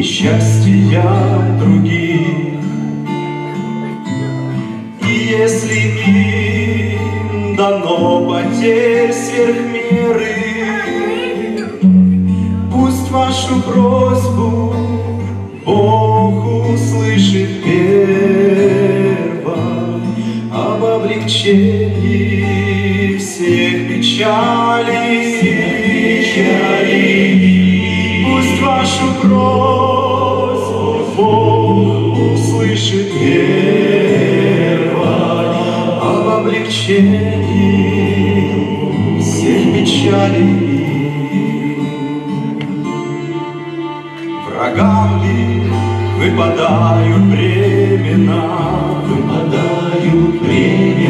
И счастья я других. И если им дано потерь сверх меры, Пусть вашу просьбу Бог услышит первым Об облегчении всех печалей, всех печалей. Пусть вашу просьбу Бог услышит первым об облегчении всех печалей. Врагам ли выпадают времена, Выпадают времена,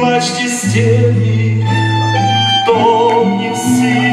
плачьте стени, кто не в силе.